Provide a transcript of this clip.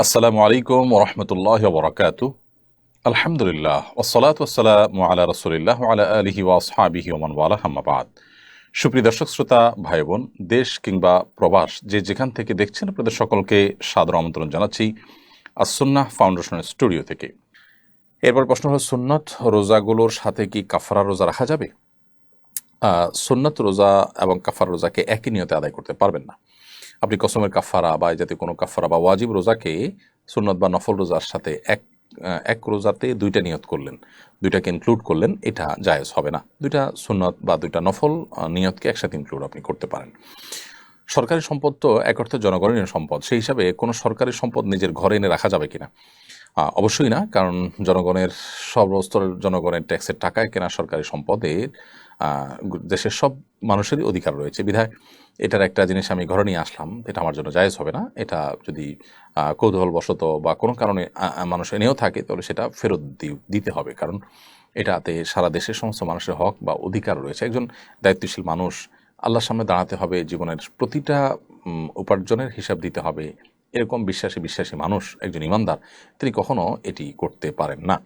আসসালামু আলাইকুম ওরহমতুল্লাহ বরকাত আলহামদুলিল্লাহ ওসলাত ওসালাম আলা রসুলিল্লাহ আলা আলহি ওয়াসহাবিহি ওমান ওয়ালা হাম্মাবাদ সুপ্রিয় দর্শক, শ্রোতা ভাই বোন দেশ কিংবা প্রবাস, যে যেখান থেকে দেখছেন, আপনাদের সকলকে সাদর আমন্ত্রণ জানাচ্ছি আসন্নাহ ফাউন্ডেশনের স্টুডিও থেকে। এরপর প্রশ্ন হল, সুন্নত রোজাগুলোর সাথে কি কাফারা রোজা রাখা যাবে? সুন্নত রোজা এবং কাফার রোজাকে একই নিয়তে আদায় করতে পারবেন না। আপনি কসমের কাফারা বা এই জাতীয় কোনো কাফারা বা ওয়াজিব রোজাকে সুন্নত বা নফল রোজার সাথে এক এক রোজাতে দুইটা নিয়ত করলেন। দুইটাকে ইনক্লুড করলেন, এটা জায়েজ হবে না। দুইটা সুন্নত বা দুইটা নফল নিয়তকে একসাথে ইনক্লুড আপনি করতে পারেন। সরকারি সম্পদ তো এক অর্থে জনগণের সম্পদ, সেই হিসাবে কোনো সরকারি সম্পদ নিজের ঘরে এনে রাখা যাবে কিনা? অবশ্যই না, কারণ জনগণের সর্বস্তরের জনগণের ট্যাক্সের টাকায় কেনা সরকারি সম্পদের দেশের সব মানুষেরই অধিকার রয়েছে। বিধায় এটার একটা জিনিস আমি ঘরে নিয়ে আসলাম, এটা আমার জন্য জায়েজ হবে না। এটা যদি কৌতূহলবশত বা কোনো কারণে মানুষ এনেও থাকে, তাহলে সেটা ফেরত দিতে হবে। কারণ এটাতে সারা দেশের সমস্ত মানুষের হক বা অধিকার রয়েছে। একজন দায়িত্বশীল মানুষ আল্লাহর সামনে দাঁড়াতে হবে, জীবনের প্রতিটা উপার্জনের হিসাব দিতে হবে। এরকম বিশ্বাসী বিশ্বাসী মানুষ একজন ইমানদার, তিনি কখনো এটি করতে পারেন না।